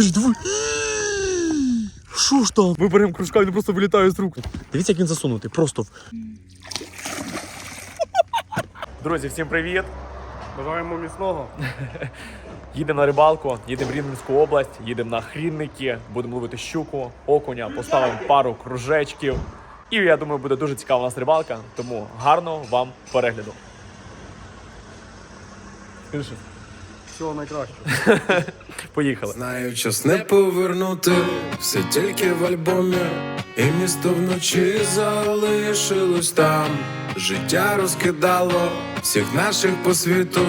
Ти ж диви. Що ж там? Ми беремо кружка, він просто вилітає з рук. Дивіться, як він засунутий, просто. Друзі, всім привіт! Бажаємо міцного. Їдемо на рибалку, їдемо в Рівненську область, їдемо на хрінники, будемо ловити щуку, окуня, поставимо пару кружечків. І я думаю, буде дуже цікава у нас рибалка, тому гарного вам перегляду. Скажи. Всього найкращого. Поїхали. Знаю, час не повернути, все тільки в альбомі, і місто вночі залишилось там. Життя розкидало всіх наших по світу,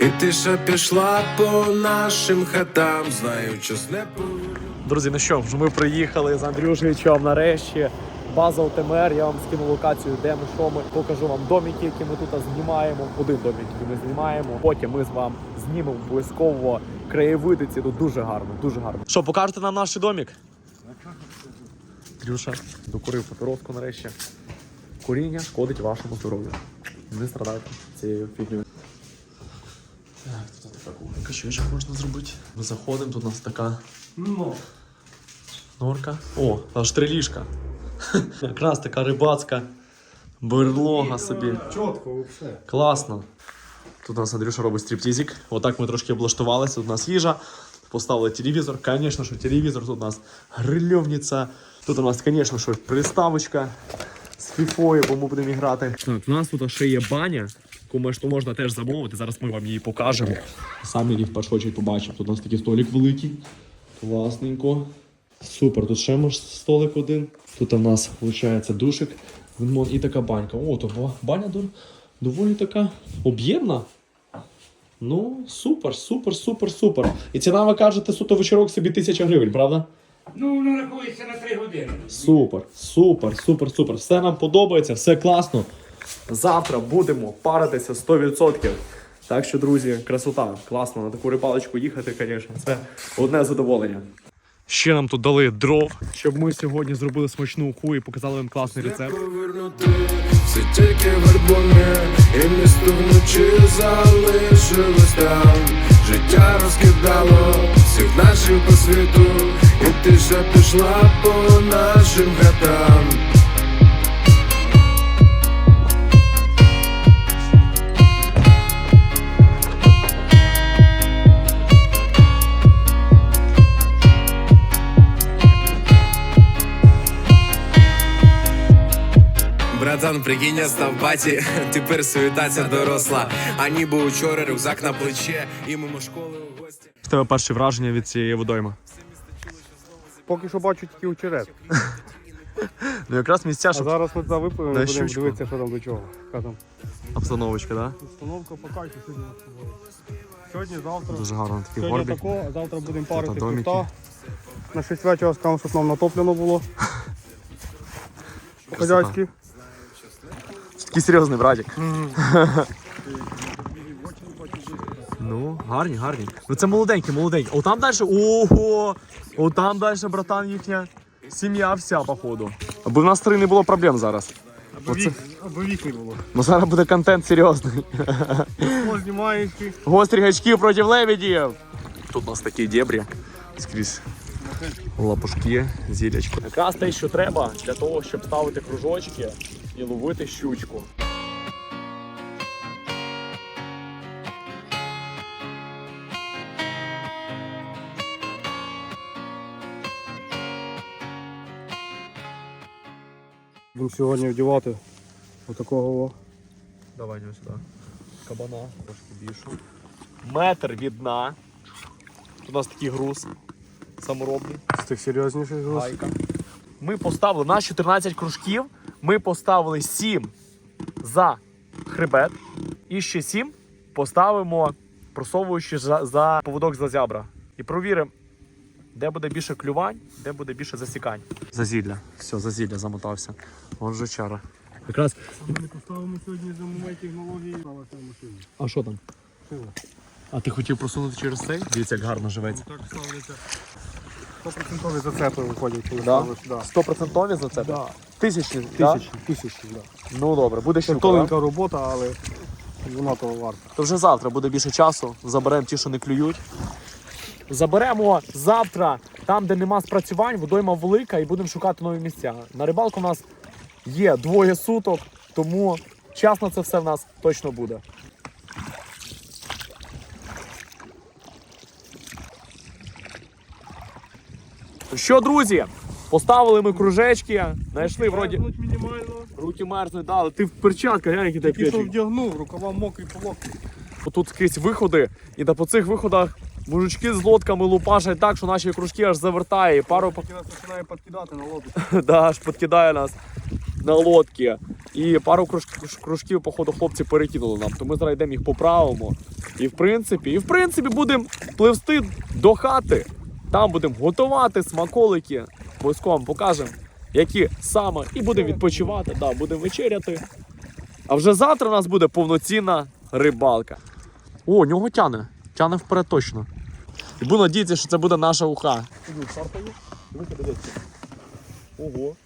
і тиша пішла по нашим хатам. Знаю, час не повернути. Друзі, ну що, вже ми приїхали з Андрюшевичем нарешті. База ОТМР, я вам скину локацію, де ми, що ми. Покажу вам домики, які ми тут знімаємо. Один домик, який ми знімаємо. Потім ми з вами знімемо обов'язково краєвиди. Ці тут дуже гарно, дуже гарно. Що, покажете нам наш домик? Андрюша, докурив папіроску нарешті. Куріння шкодить вашому здоров'ю. Не страдайте цією фігнею. Так, тут така качочок можна зробити. Ми заходимо, тут у нас така Ну, Норка. О, аж три ліжка. Якраз така рибацька берлога собі. чітко, все. Класно. Тут у нас Андрюша робить стриптізик. Отак ми трошки облаштувалися. Тут у нас їжа. Поставили телевізор. Звісно, що телевізор. Тут у нас грильовниця. Тут у нас, звісно, що приставочка з фіфою, бо ми будемо грати. Так, у нас тут ще є баня. Яку що можна теж замовити. Зараз ми вам її покажемо. Самі їх першочі побачимо. Тут у нас такий столик великий. Класненько. Супер, тут ще може столик один. Тут у нас виходить душик, і така банька. О, то баня доволі така об'ємна. Ну, супер, супер, супер, супер. І ціна, ви кажете, суто вечірок собі тисяча гривень, правда? Ну, воно рахується на 3 години. Супер, супер, супер, супер. Все нам подобається, все класно. Завтра будемо паритися 100%. Так що, друзі, красота, класно на таку рибалочку їхати, звісно, це одне задоволення. Ще нам тут дали дров, щоб ми сьогодні зробили смачну уху і показали вам класний рецепт. Все тільки в альбомі, і місто вночі залишилось там. Життя розкидало всіх наших по світу, і ти ще пішла по нашим хатам. Братан, прикинь, я став баті, тепер суєтація доросла. А ніби учора рюкзак на плече, і мимо школи у гості. В тебе перші враження від цієї водойми? Поки що бачу тільки очерет. Ну якраз місця, А щоб зараз ми туди випливемо Дай і будемо щучку. дивитися, що там до чого. Яка там обстановочка, да? установка покачу сьогодні. у нас з собою. Сьогодні, завтра. Дуже гарно такий Сьогодні горбик. тако, а завтра будемо парити домики. крута. На 6 вечора скажемо, щоб нам натоплено було. По-хазяйськи. Такий серйозний братик. Ну, гарні, гарні. Ну це молоденькі, молоденькі. О, там далі. Ого! О, там далі, братан, їхня сім'я вся, походу. Аби в нас три не було проблем зараз. Оце. Аби вік не було. Ну зараз буде контент серйозний. О, знімаєш. Гострі гачки проти лебедів. Тут у нас такі дебрі. Скрізь лапушки, зілячко. Якраз те, що треба для того, щоб ставити кружочки і ловити щучку. Будемо сьогодні вдівати отакого. Давай йдемо сюди. Кабана, трошки більшу. Метр від дна. Тут у нас такий груз саморобний. З тих серйозніших груз. Гайка. Ми поставили на 14 кружків. Ми поставили 7 за хребет. І ще 7 поставимо, просовуючи за, за поводок за зябра. І провіримо, де буде більше клювань, де буде більше засікань. Зазілля. Все, зазілля замотався. Вон же чара. Якраз. Ми поставимо сьогодні зимові технології. А що там? А ти хотів просунути через цей? Дивіться, як гарно живеться. Так ставляться. 100% зацепи виходять, коли Да? ставиш. Да. Стопроцентові за це? Да. Тисячі. Тисячі, тисячі, да. Ну добре, буде да? тоненька робота, але вона того варта. То вже завтра буде більше часу. Заберемо ті, що не клюють. Заберемо завтра там, де нема спрацювань, водойма велика, і будемо шукати нові місця. На рибалку у нас є двоє суток, тому час на це все в нас точно буде. Що, друзі? Поставили ми кружечки, знайшли вроді. мінімально. Руки мерзнуть, да, але ти в перчатках, глянь, ти Тільки що п'ячі. вдягнув, рукава мокрі по локті. Тут скрізь виходи, і та по цих виходах мужички з лодками лупашать так, що наші кружки аж завертає. І пару Поки нас починає підкидати на лодку. да, аж підкидає нас на лодки. І пару круж- кружків, походу, хлопці перекинули нам. То ми зараз йдемо їх поправимо. І в принципі, і в принципі будемо пливсти до хати. Там будемо готувати смаколики. Обов'язково вам покажемо, які саме. І будемо відпочивати, да, будемо вечеряти. А вже завтра у нас буде повноцінна рибалка. О, нього тяне. Тяне вперед точно. І буду надіятися, що це буде наша уха. Ого.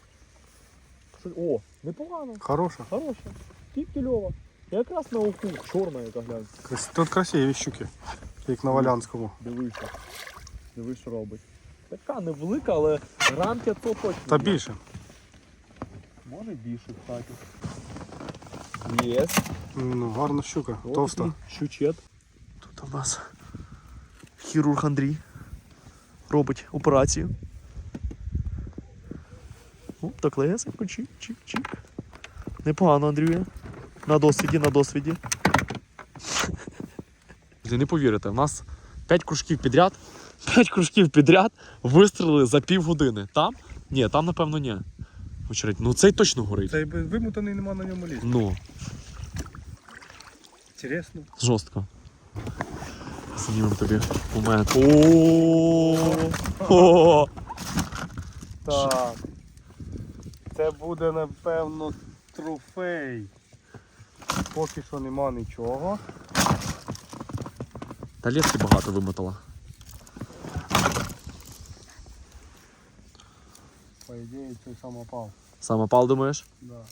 О, непогано, Хороша. хороша. Півкільова. Якраз на уху. Чорна яка глянь. Тут красиві щуки, як на Валянському. Дивися. Дивись, що робить. Така невелика, але рамки то точно. Та більше. Може більше, кстати. Є. Ну, гарна щука, товста. Щучет. Тут у нас хірург Андрій робить операцію. О, так легесенько, чик, чик, чик. Непогано, Андрюя. На досвіді, на досвіді. Ви не повірите, у нас 5 кружків підряд. 5 кружків підряд вистрілили за півгодини. Там? Ні, там напевно ні. Очередь. Ну цей точно горить. Цей би вимотаний нема на ньому лізти. Ну. Інтересно. Жорстко. Знімемо тобі момент. О! Так. Це буде, напевно, трофей. Поки що нема нічого. Та лески багато вимотала. По ідеї, цей самопал. Самопал, думаєш? Да.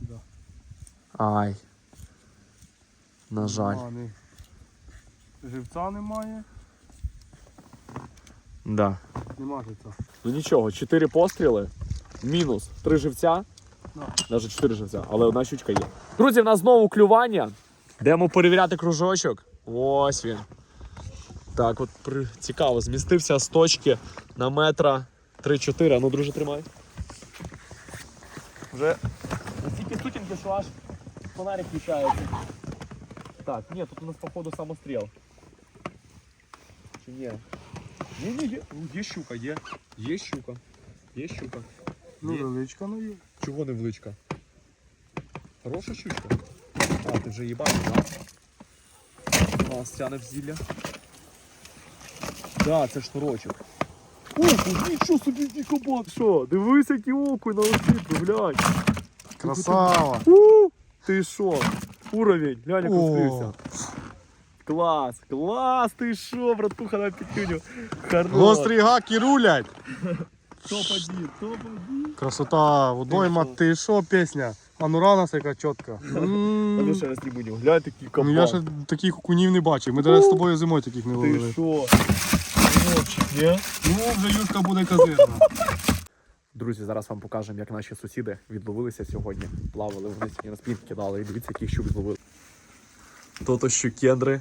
Да. Ай. На жаль. Нема Живця немає. Да. Нема живця. Ну нічого, 4 постріли, мінус 3 живця. Да. Навіть 4 живця, але одна щучка є. Друзі, в нас знову клювання. Йдемо перевіряти кружочок. Ось він. Так, от при... цікаво, змістився з точки на метра 3-4. Ну, друже, тримай. Вже настільки сутінки, що аж фонарик включається. Так, ні, тут у нас походу самостріл. Чи ні? Ні, ні, є. Ну, є щука, є. Є щука. Є щука. Ну, величка, ну є. Чого не вличка? Хороша щучка. А, ти вже їбав, так? Нас тяне в зілля. Да, це шнурочок. Оку, нічого собі який кабан. Що? Дивись, який окунь на освітлю, глянь. Красава. У, ти що? Уровень, глянь, як О. розкрився. Клас, клас, ти що, братуха на пікюню. Хорош. Гострі гаки рулять. Топ-1, топ-1. Красота, водойма, Ти що? Пісня? Ануранас яка чітка. А ну ще раз не будемо. Глянь, кабан. Ну я ще таких окунів не бачив. Ми навіть з тобою зимою таких не Ти що? Хлопчик? Ну, вже юшка буде казирна. Друзі, зараз вам покажемо, як наші сусіди відловилися сьогодні. Плавали вони сьогодні на спінт кидали. І дивіться, яких щук зловили. То-то щукендри.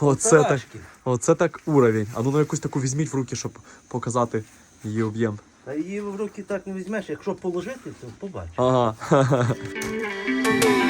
Оце так, оце так уровень. А ну на якусь таку візьміть в руки, щоб показати її об'єм. Та її в руки так не візьмеш, якщо положити, то побачиш. Ага.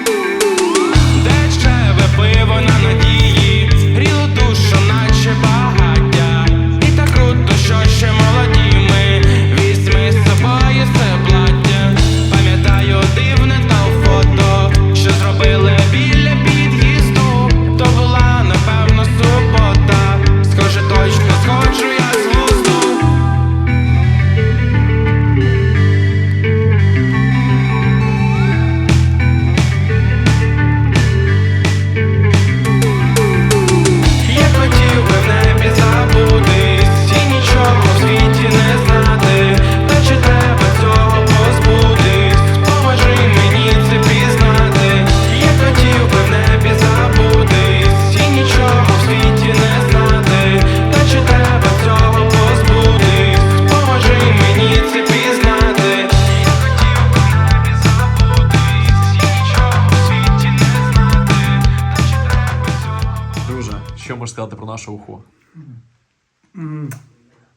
нашу уху?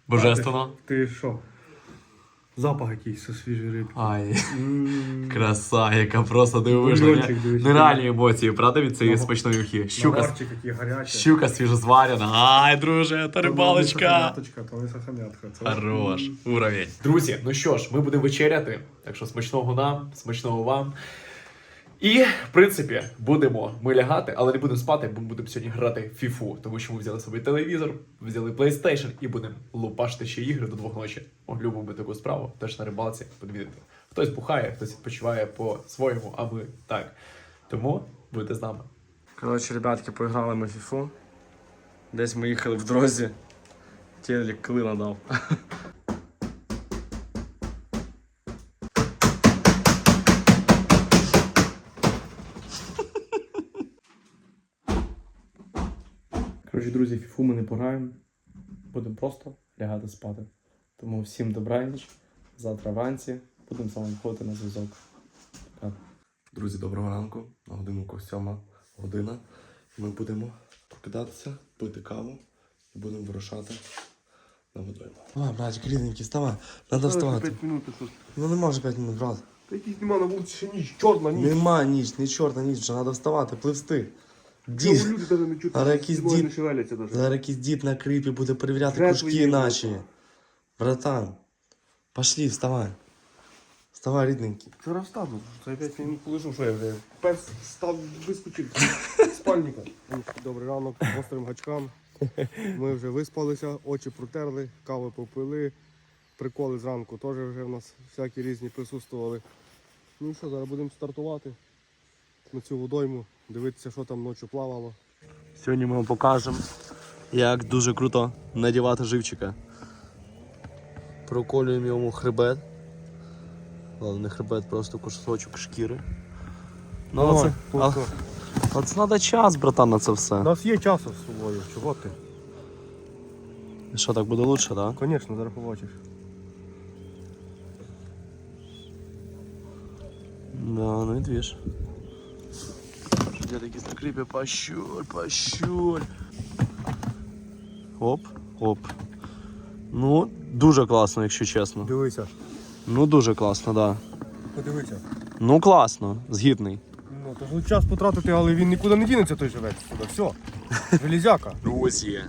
Божественно. Ти що? Запах якийсь со свіжої рибки. Ай, краса, яка просто дивовижна. Бульйончик, дивись. Нереальні емоції, правда, від цієї смачної ухи? Щука, Наварчик який гарячий. щука свіжозварена. Ай, друже, та рибалочка. То не сахамятка. Це Хорош, уровень. Друзі, ну що ж, ми будемо вечеряти. Так що смачного нам, смачного вам. І, в принципі, будемо ми лягати, але не будемо спати, бо будемо сьогодні грати в фіфу, тому що ми взяли собі телевізор, взяли PlayStation і будемо лупашити ще ігри до двох ночі. О, любимо таку справу, теж на рибалці подивіться. Хтось бухає, хтось відпочиває по-своєму, а ми так. Тому будьте з нами. Коротше, ребятки, поіграли ми в фіфу. Десь ми їхали в дорозі. Телек клина дав. Коротше, друзі, фіфу ми не пограємо. Будемо просто лягати спати. Тому всім добраніч. Завтра вранці будемо з вами виходити на зв'язок. Пока. Друзі, доброго ранку. На годинку сьома година. Ми будемо прокидатися, пити каву і будемо вирушати на водойму. Давай, братик, рідненький, вставай. Надо вставати. 5 минут що. Ну не може 5 минут, брат. Та якийсь нема на вулиці ще ніч, чорна ніч. Нема ніч, ні чорта ніч, вже треба вставати, пливсти. Дід, люди навіть не чути, Зараз якийсь зимою дід- не шевеляться навіть. зараз якийсь дід на крипі буде перевіряти Жертви кружки є, наші. Братан, пошли, вставай. Вставай, рідненький. Зараз встану. За 5 минут полежу, що я вже. Пес став вискочив з спальника. Добрий ранок, гострим гачкам. Ми вже виспалися, очі протерли, кави попили. Приколи зранку теж вже в нас всякі різні присутствували. Ну і що, зараз будемо стартувати на цю водойму, дивитися, що там ночі плавало. Сьогодні ми вам покажемо, як дуже круто надівати живчика. Проколюємо йому хребет. Ладно, не хребет, просто кусочок шкіри. Ну, а це, а, а це треба час, братан, на це все. У нас є часу з собою, чого ти? Що так буде лучше, так? Да? Звісно, зараз побачиш. Да, ну и движ. Где-то якісь на крипі пощуль, пощуль. Оп, оп. Ну, дуже класно, якщо чесно. Дивися, Ну, дуже класно, да. подивися. Ну, класно, згідний. Ну, то ну, час потратити, але він нікуди не дінеться той живець сюди. Все. Железяка. Друзі.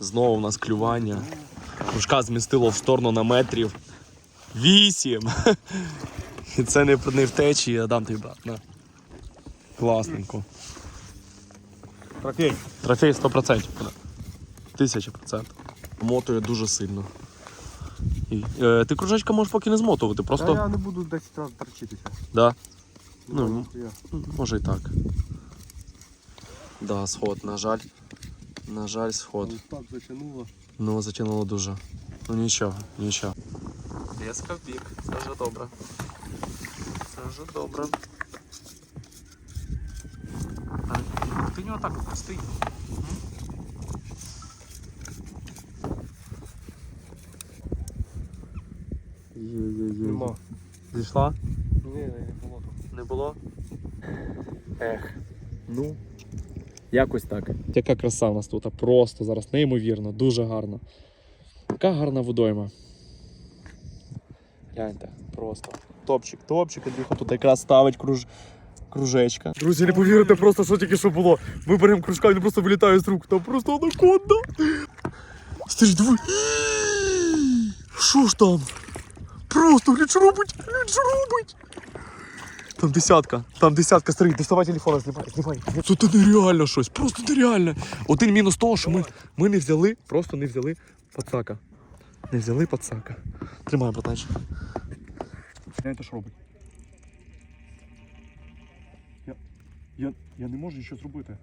Знову в нас клювання. Кружка змістило в сторону на метрів. Вісім. І це не, не в течії, а дам тобі брат. На. Класненько. Трофей. Трофей 100%. Тисяча процентів. Мотує дуже сильно. І, е, ти кружечка можеш поки не змотувати, просто. Та я не буду 10 разів торчитися. Да. Ну, Ну, я. може і так. Да, сход, на жаль. На жаль, сход. Ось так затягнуло. Ну, затягнуло дуже. Ну нічого, нічого. Леска в бік, це вже добре. Це вже добре. Ти не отак пусти. Нема. Зійшла? Ні, не було там. Не було? Ех. Ну. Якось так. Яка краса у нас тут, просто зараз неймовірно, дуже гарно. Яка гарна водойма. Гляньте, просто. Топчик, топчик, Андрюха тут якраз ставить круж... кружечка. Друзі, не повірите просто, що тільки що було. Ми беремо кружка, він просто вилітає з рук. Там просто анаконда. Стиш, диви. Що ж там? Просто гляч робить, гляч робить. Там десятка, там десятка старий, доставай телефона, знімай, знімай. Це нереально щось, просто нереально. Один мінус того, що ми, ми не взяли, просто не взяли пацака. Не взяли пацака. Тримай, братанчик. Гляньте, що робить. Я, не можу нічого зробити.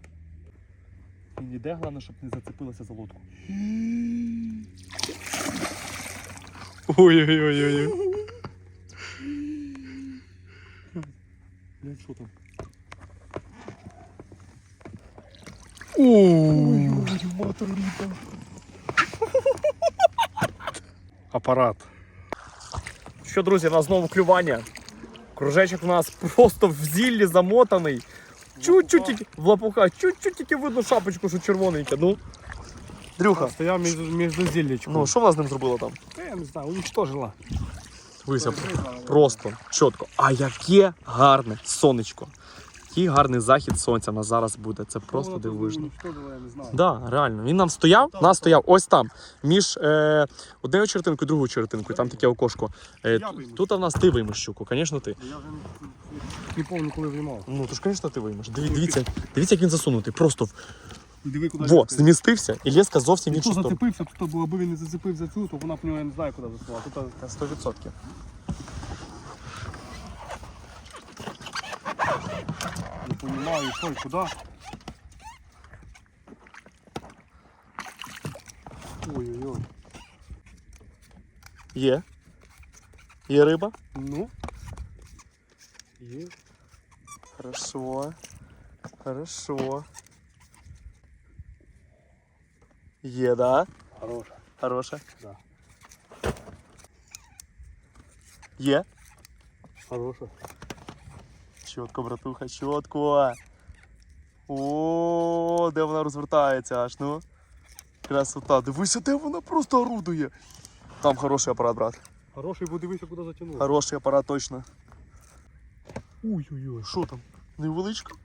Він іде, головне, щоб не зацепилася за лодку. Ой-ой-ой-ой. Глянь, що там. Апарат. Що, друзі, у нас знову клювання. Кружечок у нас просто в зіллі замотаний. Чуть-чуть тільки в лапухах, чуть-чуть тільки видно шапочку, що червоненька. Ну. Дрюха, Стояв між, між зіллячком. ну що вона з ним зробила там? Та я не знаю, уничтожила. Дивися, просто чітко. А яке гарне сонечко. Який гарний захід сонця нас зараз буде. Це просто дивовижно. Да, реально. Він нам стояв, нас стояв ось там, між е, однією чертинкою і другою чертинкою. Там таке окошко. Е, т- тут у нас ти виймеш щуку, звісно, ти. Я вже не, пам'ятаю, коли виймав. Ну, то ж, звісно, ти виймеш. Диві- Дивіться, дивіться, як він засунутий. Просто в- Диви, куди во, змістився, і леска зовсім в Якщо сторону. зацепився, то було, аби він не зацепив за цю, то вона б нього я не знаю, куди засунула. Тут 100%. не розумію, що і куди. Ой-ой-ой. Є. Є риба. Ну. Є. Хорошо. Хорошо. Є, да? Хороша. Хороша. Да. Є. Хороша. Чітко, братуха, чітко. О, де вона розвертається аж, ну. Красота. Дивися, де вона просто орудує. Там хороший апарат, брат. Хороший, бо дивися, куди затягнув. Хороший апарат точно. Ой-ой-ой, що там? Невеличко?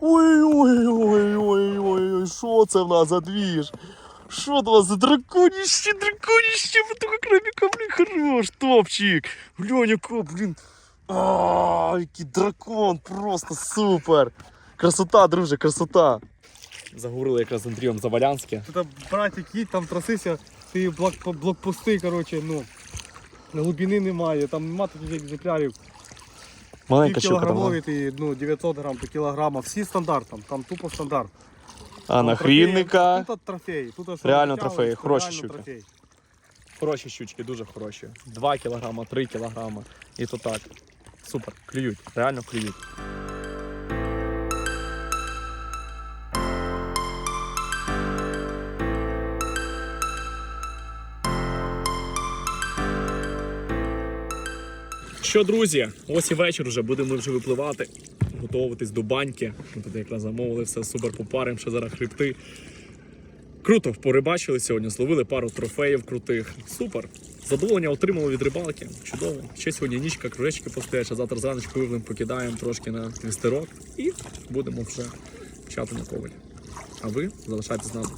Ой-ой-ой-ой-ой, що це в нас за двіж? Що у вас за драконіще, драконіще, ви така краміка, блін, хорош, топчик. Глянь, яка, блін. А, який дракон, просто супер. Красота, друже, красота. Заговорили якраз з Андрієм Завалянське. Тут братик, їдь, там трасися, ти блок, блокпости, коротше, ну. Глибини немає, там нема таких екземплярів. Маленька щука там. Кілограмові, ти, ну, 900 грам до кілограма, всі стандарт, там, там тупо стандарт. А на Там трофеї, хрінника. Тут трофеї, тут що Реально трофеї, хороші реально щуки. трофей. Хороші щучки, дуже хороші. 2 кілограма, 3 кілограма. І то так. Супер, клюють, реально клюють. Що, друзі, ось і вечір вже будемо вже випливати, готуватись до баньки. Ми тут якраз замовили все супер попарим, ще зараз хребти. Круто, порибачили сьогодні, зловили пару трофеїв крутих. Супер. Задоволення отримали від рибалки. Чудово. Ще сьогодні нічка, кружечки постоять, а завтра зранку вивлим, покидаємо трошки на вістерок і будемо вже чати на коваль. А ви залишайтесь з нами.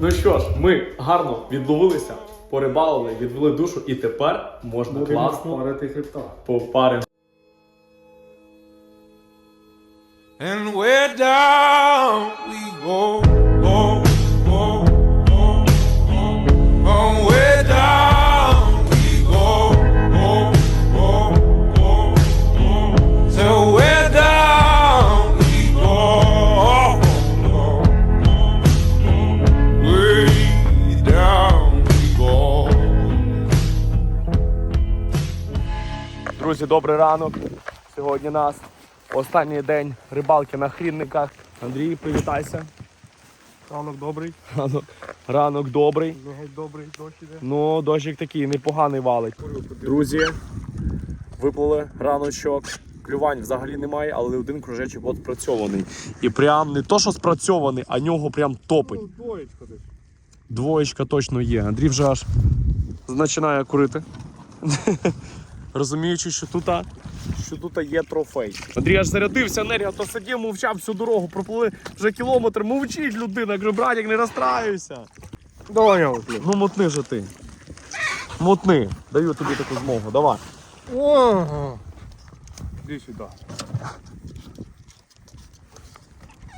Ну що ж, ми гарно відловилися, порибалили, відвели душу, і тепер можна класно Парити хребта. попаримо. And where down we go, Друзі, добрий ранок. Сьогодні нас останній день рибалки на хрінниках. Андрій, привітайся. Ранок добрий, Ранок, ранок добрий. геть добрий, дощ іде. Ну, дощик такий непоганий валить. Друзі, виплили раночок. Клювань взагалі немає, але один кружечок от спрацьований. І прям не то, що спрацьований, а нього прям топить. Ну, Двоєчка десь. Двоєчка точно є. Андрій вже аж починає курити. Розуміючи, що тут, що тут є трофей. Андрій аж зарядився енергія, то сидів, мовчав всю дорогу, проплили вже кілометр. Мовчить людина. Я кажу, братик, не розстраюйся. Давай я от. Ну мотни же ти. Мотни. Даю тобі таку змогу. Давай. Ого. Іди сюди.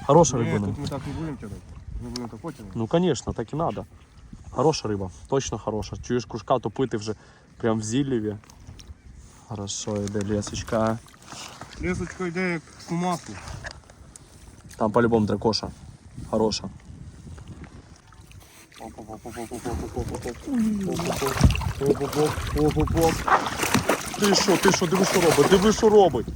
Хороша Ні, рибина. тут ми так не будемо тягнути. Ми будемо так потягнути. Ну, звісно, так і треба. Хороша риба, точно хороша. Чуєш кружка топити вже прям в зіллєві. Хорошо, йде лісочка. Лісочка йде як по маслу. Там по-любому дракоша. Хороша. Ти що, ти що, диви, що робить, диви, що робить.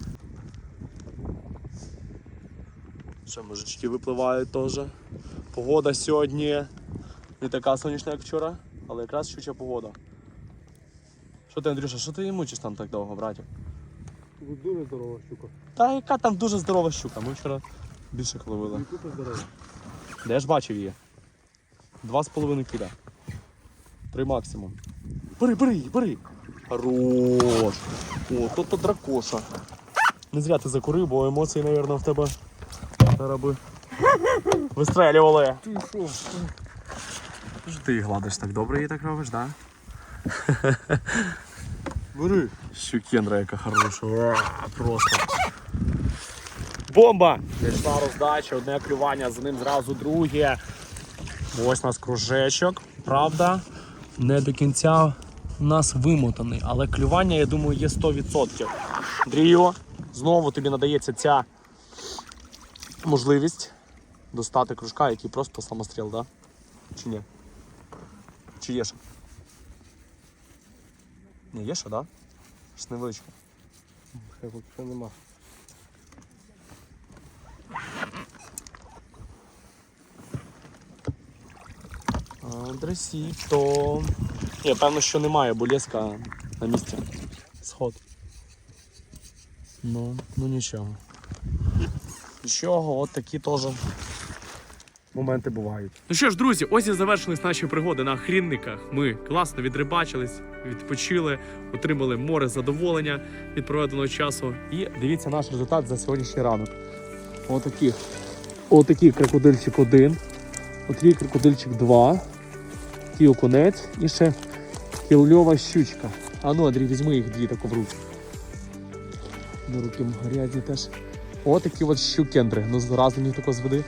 Ще мужички випливають теж. Погода сьогодні не така сонячна, як вчора, але якраз щуча погода. Що ти, Андрюша, що ти мучиш там так довго, братів? Тут дуже здорова щука. Та яка там дуже здорова щука. Ми вчора більше ловили. І тут здорова. Де ж бачив її? Два з половиною кіля. Три максимум. Бери, бери, бери. Хорош. О, то то дракоша. Не зря ти закурив, бо емоції, мабуть, в тебе зараз би вистрелювали. Ти що? Ти її гладиш так добре її так робиш, да? Бери. Щукендра яка хороша. Ура, Просто. Бомба! Пішла роздача, одне клювання, за ним зразу друге. Ось у нас кружечок, правда, не до кінця у нас вимотаний, але клювання, я думаю, є 100%. Дріо, знову тобі надається ця можливість достати кружка, який просто самостріл, да? Чи ні? Чи є ще? Ні, є ще, да? Щось невеличке. Хай поки що нема. Андресіто. Ні, певно, що немає, бо леска на місці. Сход. Ну, ну нічого. Нічого, от такі теж моменти бувають. Ну що ж, друзі, ось і завершились наші пригоди на хрінниках. Ми класно відрибачились, відпочили, отримали море задоволення від проведеного часу. І дивіться наш результат за сьогоднішній ранок. Отакий. Отакий крокодильчик 1, отакий крокодильчик 2, такий окунець і ще кільльова щучка. А ну, Андрій, візьми їх дві тако в руки. На руки грязні теж. Отакі от щукендри. Ну, зразу мені тако з води.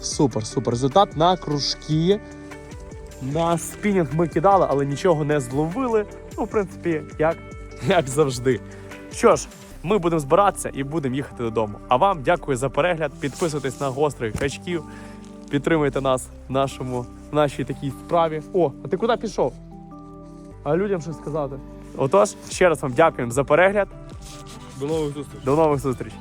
Супер, супер. Результат на кружки. На спінінг ми кидали, але нічого не зловили. Ну, в принципі, як, як завжди. Що ж, ми будемо збиратися і будемо їхати додому. А вам дякую за перегляд. Підписуйтесь на гострих качків, підтримуйте нас в нашому в нашій такій справі. О, а ти куди пішов? А людям щось сказати. Отож, ще раз вам дякуємо за перегляд. До нових зустрічей. До нових зустрічей.